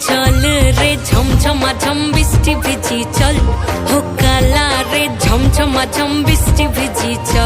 চল রে ঝমঝমা ঝম বৃষ্টি ভিজি চল হো কালা রে ঝমঝমা ঝম বৃষ্টি ভিজি চল